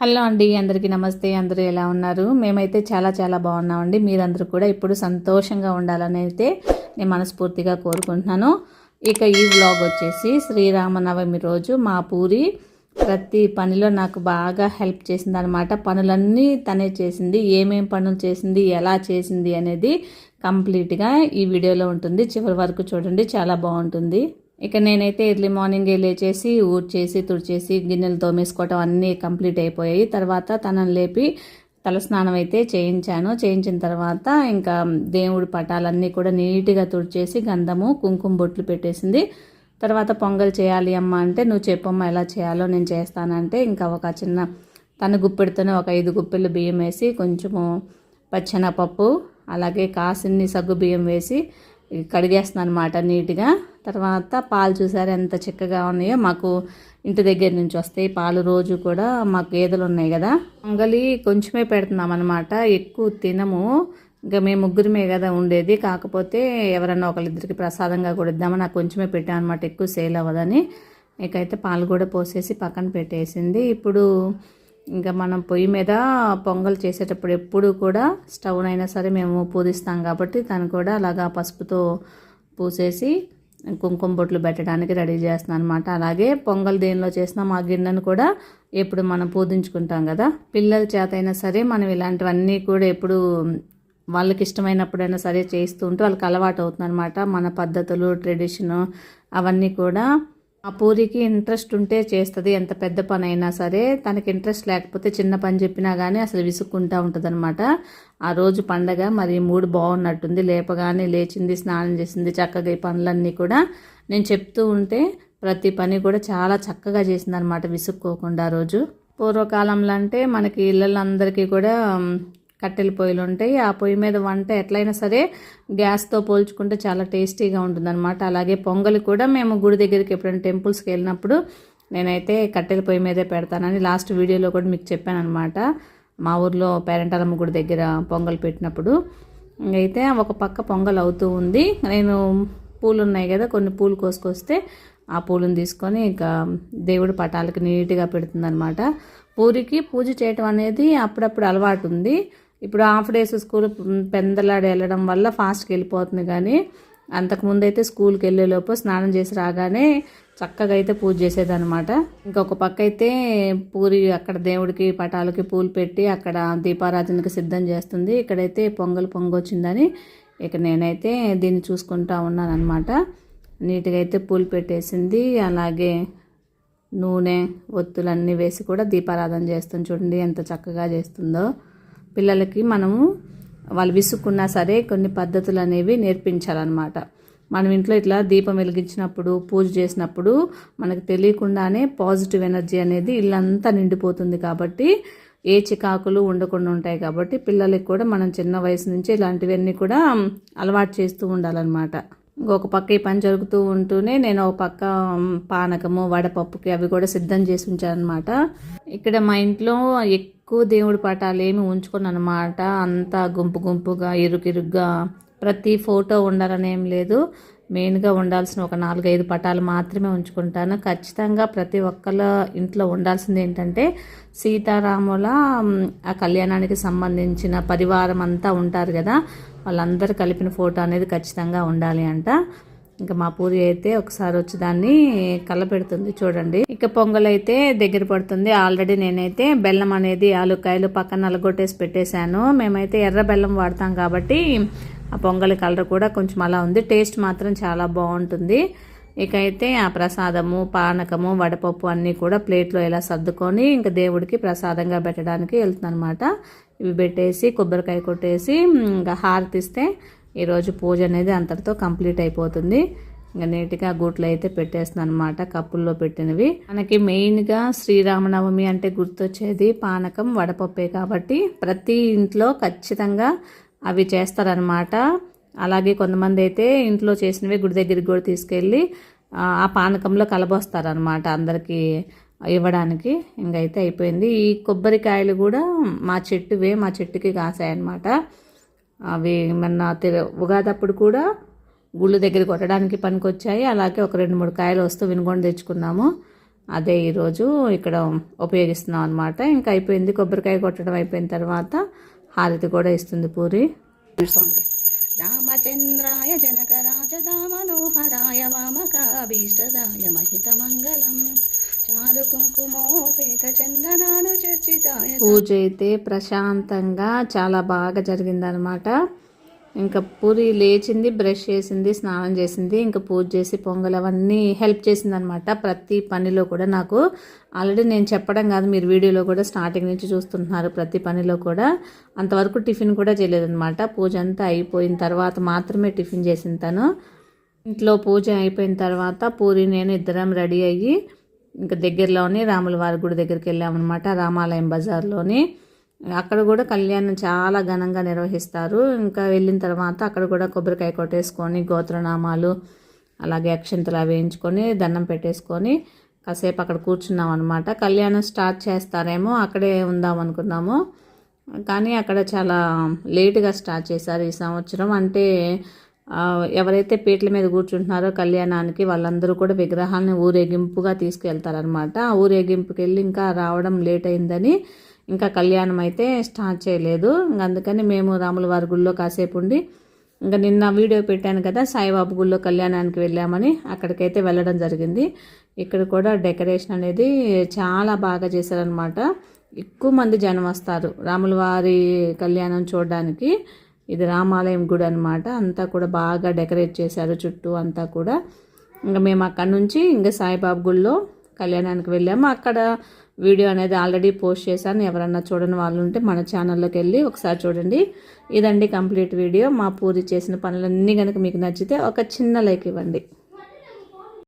Hello అండి అందరికీ నమస్తే అందరూ ఎలా ఉన్నారు? మేమైతే చాలా చాలా బాగున్నామండి. మీరందరూ కూడా ఇప్పుడు సంతోషంగా ఉండాలని అయితే నేను మనస్ఫూర్తిగా కోరుకుంటున్నాను. ఇక ఈ వ్లాగ్ వచ్చేసి శ్రీరామనవమి రోజు మా పూరి ప్రతి పనిలో నాకు బాగా హెల్ప్ చేసింది అనమాట పనులన్నీ తనే చేసింది ఏమేం పనులు చేసింది ఎలా చేసింది అనేది కంప్లీట్గా ఈ వీడియోలో ఉంటుంది. చివరి వరకు చూడండి చాలా బాగుంటుంది. ఇక నేనైతే ఎర్లీ మార్నింగ్ లేచేసి ఊడ్చేసి తుడిచేసి గిన్నెలు తోమేసుకోవటం అన్నీ కంప్లీట్ అయిపోయాయి. తర్వాత తనని లేపి తలస్నానం అయితే చేయించాను. చేయించిన తర్వాత ఇంకా దేవుడి పటాలన్నీ కూడా నీట్గా తుడిచేసి గంధము కుంకుమ బొట్లు పెట్టేసింది. తర్వాత పొంగల్ చేయాలి అమ్మ అంటే నువ్వు చెప్పమ్మా ఎలా చేయాలో నేను చేస్తానంటే ఇంకా ఒక చిన్న తన గుప్పెడితోనే ఒక ఐదు గుప్పెలు బియ్యం వేసి కొంచెము పచ్చెనపప్పు అలాగే కాసిన్ని సగ్గు బియ్యం వేసి కడిగేస్తున్నాను అనమాట నీట్గా. తర్వాత పాలు చూసారు ఎంత చిక్కగా ఉన్నాయో? మాకు ఇంటి దగ్గర నుంచి వస్తాయి పాలు రోజు కూడా. మాకు గేదెలు ఉన్నాయి కదా. పొంగలి కొంచెమే పెడుతున్నాం అనమాట ఎక్కువ తినము. ఇంకా మేము ముగ్గురమే కదా ఉండేది. కాకపోతే ఎవరన్నా ఒకళ్ళిద్దరికి ప్రసాదంగా కూడా ఇద్దామని నాకు కొంచెమే పెట్టాను అనమాట ఎక్కువ సేల్ అవ్వదని. ఇకైతే పాలు కూడా పోసేసి పక్కన పెట్టేసింది. ఇప్పుడు ఇంకా మనం పొయ్యి మీద పొంగల్ చేసేటప్పుడు ఎప్పుడు కూడా స్టవ్ అయినా సరే మేము పూజిస్తాం కాబట్టి తను కూడా అలాగా పసుపుతో పూసేసి కుంకుమ బొట్లు పెట్టడానికి రెడీ చేస్తున్నాను అనమాట అలాగే పొంగల్ దేనిలో చేసినా మా గిన్నెను కూడా ఎప్పుడు మనం పూజించుకుంటాం కదా. పిల్లల చేత అయినా సరే మనం ఇలాంటివన్నీ కూడా ఎప్పుడు వాళ్ళకి ఇష్టమైనప్పుడైనా సరే చేస్తూ ఉంటే వాళ్ళకి అలవాటు అవుతుంది అనమాట మన పద్ధతులు ట్రెడిషన్ అవన్నీ కూడా ఆ పూరికి ఇంట్రెస్ట్ ఉంటే చేస్తుంది ఎంత పెద్ద పని అయినా సరే. తనకి ఇంట్రెస్ట్ లేకపోతే చిన్న పని చెప్పినా కానీ అసలు విసుక్కుంటూ ఉంటుంది అనమాట ఆ రోజు పండగ మరి మూడు బాగున్నట్టుంది. లేపగానే లేచింది స్నానం చేసింది చక్కగా ఈ పనులన్నీ కూడా నేను చెప్తూ ఉంటే ప్రతి పని కూడా చాలా చక్కగా చేసింది అనమాట విసుక్కోకుండా ఆ రోజు. పూర్వకాలంలో అంటే మనకి ఇళ్ళందరికీ కూడా కట్టెల పొయ్యిలు ఉంటాయి. ఆ పొయ్యి మీద వంట ఎట్లయినా సరే గ్యాస్తో పోల్చుకుంటే చాలా టేస్టీగా ఉంటుందన్నమాట. అలాగే పొంగలి కూడా మేము గుడి దగ్గరికి ఎప్పుడైనా టెంపుల్స్కి వెళ్ళినప్పుడు నేనైతే కట్టెల పొయ్యి మీదే పెడతానని లాస్ట్ వీడియోలో కూడా మీకు చెప్పాను అనమాట మా ఊర్లో పేరెంటాలమ్మ గుడి దగ్గర పొంగల్ పెట్టినప్పుడు. అయితే ఒక పక్క పొంగల్ అవుతూ ఉంది. నేను పూలు ఉన్నాయి కదా కొన్ని పూలు కోసుకొస్తే ఆ పూలను తీసుకొని ఇంకా దేవుడి పటాలకి నీట్గా పెడుతుందనమాట పూరికి పూజ చేయటం అనేది అప్పుడప్పుడు అలవాటు ఉంది. ఇప్పుడు హాఫ్ డేస్ స్కూల్ పెందలాడి వెళ్ళడం వల్ల ఫాస్ట్కి వెళ్ళిపోతుంది కానీ అంతకుముందు అయితే స్కూల్కి వెళ్ళేలోపు స్నానం చేసి రాగానే చక్కగా అయితే పూజ చేసేదనమాట ఇంకొక పక్క అయితే పూరి అక్కడ దేవుడికి పటాలకి పూలు పెట్టి అక్కడ దీపారాధనకి సిద్ధం చేస్తుంది. ఇక్కడైతే పొంగల్ పొంగొచ్చిందని ఇక నేనైతే దీన్ని చూసుకుంటా ఉన్నాను అనమాట నీట్గా అయితే పూలు పెట్టేసింది. అలాగే నూనె ఒత్తులన్నీ వేసి కూడా దీపారాధన చేస్తుంది చూడండి ఎంత చక్కగా చేస్తుందో. పిల్లలకి మనము వాళ్ళు విసుక్కున్నా సరే కొన్ని పద్ధతులు అనేవి నేర్పించాలన్నమాట. మనం ఇంట్లో ఇట్లా దీపం వెలిగించినప్పుడు పూజ చేసినప్పుడు మనకు తెలియకుండానే పాజిటివ్ ఎనర్జీ అనేది ఇల్లంతా నిండిపోతుంది కాబట్టి ఏ చికాకులు ఉండకుండా ఉంటాయి కాబట్టి పిల్లలకి కూడా మనం చిన్న వయసు నుంచి ఇలాంటివన్నీ కూడా అలవాటు చేస్తూ ఉండాలన్నమాట. ఇంకొక పక్క ఈ పని జరుగుతూ ఉంటూనే నేను ఒక పక్క పానకము వడపప్పుకి అవి కూడా సిద్ధం చేసి ఉంచానమాట ఇక్కడ మా ఇంట్లో ఎక్కువ దేవుడి పటాలు ఏమి ఉంచుకోను అనమాట అంతా గుంపు గుంపుగా ఇరుకిరుగ్గా ప్రతి ఫోటో ఉండాలని ఏం లేదు. మెయిన్గా ఉండాల్సిన ఒక నాలుగైదు పటాలు మాత్రమే ఉంచుకుంటాను. ఖచ్చితంగా ప్రతి ఒక్కళ్ళ ఇంట్లో ఉండాల్సింది ఏంటంటే సీతారాముల ఆ కళ్యాణానికి సంబంధించిన పరివారం అంతా ఉంటారు కదా. వాళ్ళందరూ కలిపిన ఫోటో అనేది ఖచ్చితంగా ఉండాలి అంట. ఇంకా మా పూరి అయితే ఒకసారి వచ్చి దాన్ని కలపెడుతుంది చూడండి. ఇక పొంగల్ అయితే దగ్గర పడుతుంది. ఆల్రెడీ నేనైతే బెల్లం అనేది ఆలుకాయలు పక్కన నలగొట్టేసి పెట్టేశాను. మేమైతే ఎర్ర బెల్లం వాడతాం కాబట్టి ఆ పొంగలి కలర్ కూడా కొంచెం అలా ఉంది. టేస్ట్ మాత్రం చాలా బాగుంటుంది. ఇక అయితే ఆ ప్రసాదము పానకము వడపప్పు అన్నీ కూడా ప్లేట్లో ఇలా సర్దుకొని ఇంకా దేవుడికి ప్రసాదంగా పెట్టడానికి వెళ్తుందనమాట ఇవి పెట్టేసి కొబ్బరికాయ కొట్టేసి ఇంకా హారతిస్తే ఈరోజు పూజ అనేది అంతటితో కంప్లీట్ అయిపోతుంది. ఇంకా నీట్గా గూట్లు అయితే పెట్టేస్తున్నాను అనమాట కప్పుల్లో పెట్టినవి. మనకి మెయిన్గా శ్రీరామనవమి అంటే గుర్తొచ్చేది పానకం వడపప్పే కాబట్టి ప్రతి ఇంట్లో ఖచ్చితంగా అవి చేస్తారనమాట అలాగే కొంతమంది అయితే ఇంట్లో చేసినవి గుడి దగ్గరికి కూడా తీసుకెళ్ళి ఆ పానకంలో కలబోస్తారనమాట అందరికీ ఇవ్వడానికి. ఇంకైతే అయిపోయింది. ఈ కొబ్బరికాయలు కూడా మా చెట్టువే మా చెట్టుకి కాసాయన్నమాట. అవి మొన్న ఉగాదప్పుడు కూడా గుళ్ళు దగ్గర కొట్టడానికి పనికొచ్చాయి. అలాగే ఒక రెండు మూడు కాయలు వస్తూ వినుగొండ తెచ్చుకున్నాము. అదే ఈరోజు ఇక్కడ ఉపయోగిస్తున్నాం అనమాట ఇంకా అయిపోయింది. కొబ్బరికాయ కొట్టడం అయిపోయిన తర్వాత హారతి కూడా ఇస్తుంది పూరి. రామచంద్రాయ జనకరాజదా మనోహరాయ వామకాభీష్టదాయ మహితమంగళం. పూజ అయితే ప్రశాంతంగా చాలా బాగా జరిగిందనమాట ఇంకా పూరి లేచింది బ్రష్ చేసింది స్నానం చేసింది ఇంకా పూజ చేసి పొంగల్ అవన్నీ హెల్ప్ చేసింది అనమాట ప్రతి పనిలో కూడా నాకు ఆల్రెడీ నేను చెప్పడం కాదు మీరు వీడియోలో కూడా స్టార్టింగ్ నుంచి చూస్తుంటున్నారు ప్రతి పనిలో కూడా. అంతవరకు టిఫిన్ కూడా చేయలేదన్నమాట పూజ అంతా అయిపోయిన తర్వాత మాత్రమే టిఫిన్ చేసిన తను. ఇంట్లో పూజ అయిపోయిన తర్వాత పూరి నేను ఇద్దరం రెడీ అయ్యి ఇంకా దగ్గరలోనే రాముల వారి గుడి దగ్గరికి వెళ్ళామన్నమాట రామాలయం బజార్లోని. అక్కడ కూడా కళ్యాణం చాలా ఘనంగా నిర్వహిస్తారు. ఇంకా వెళ్ళిన తర్వాత అక్కడ కూడా కొబ్బరికాయ కొట్టేసుకొని గోత్రనామాలు అలాగే అక్షంతలు అవి వేయించుకొని దండం పెట్టేసుకొని కాసేపు అక్కడ కూర్చున్నాం అనమాట కళ్యాణం స్టార్ట్ చేస్తారేమో అక్కడే ఉందాం అనుకున్నాము. కానీ అక్కడ చాలా లేటుగా స్టార్ట్ చేశారు ఈ సంవత్సరం. అంటే ఎవరైతే పీటల మీద కూర్చుంటున్నారో కళ్యాణానికి వాళ్ళందరూ కూడా విగ్రహాలను ఊరేగింపుగా తీసుకెళ్తారనమాట ఆ ఊరేగింపుకి వెళ్ళి ఇంకా రావడం లేట్ అయిందని ఇంకా కళ్యాణం అయితే స్టార్ట్ చేయలేదు. అందుకని మేము రాముల వారి గుళ్ళో కాసేపు ఉండి ఇంకా నిన్న వీడియో పెట్టాను కదా సాయిబాబు గుళ్ళో కళ్యాణానికి వెళ్ళామని అక్కడికైతే వెళ్ళడం జరిగింది. ఇక్కడ కూడా డెకరేషన్ అనేది చాలా బాగా చేశారనమాట ఎక్కువ మంది జనం వస్తారు రాముల వారి కళ్యాణం చూడడానికి. ఇది రామాలయం గుడి అనమాట అంతా కూడా బాగా డెకరేట్ చేశారు చుట్టూ అంతా కూడా. ఇంకా మేము అక్కడ నుంచి ఇంకా సాయిబాబు గుళ్ళో కళ్యాణానికి వెళ్ళాము. అక్కడ వీడియో అనేది ఆల్రెడీ పోస్ట్ చేశాను. ఎవరన్నా చూడని వాళ్ళు ఉంటే మన ఛానల్లోకి వెళ్ళి ఒకసారి చూడండి. ఇదండి కంప్లీట్ వీడియో. మా పూరి చేసిన పనులన్నీ కనుక మీకు నచ్చితే ఒక చిన్న లైక్ ఇవ్వండి.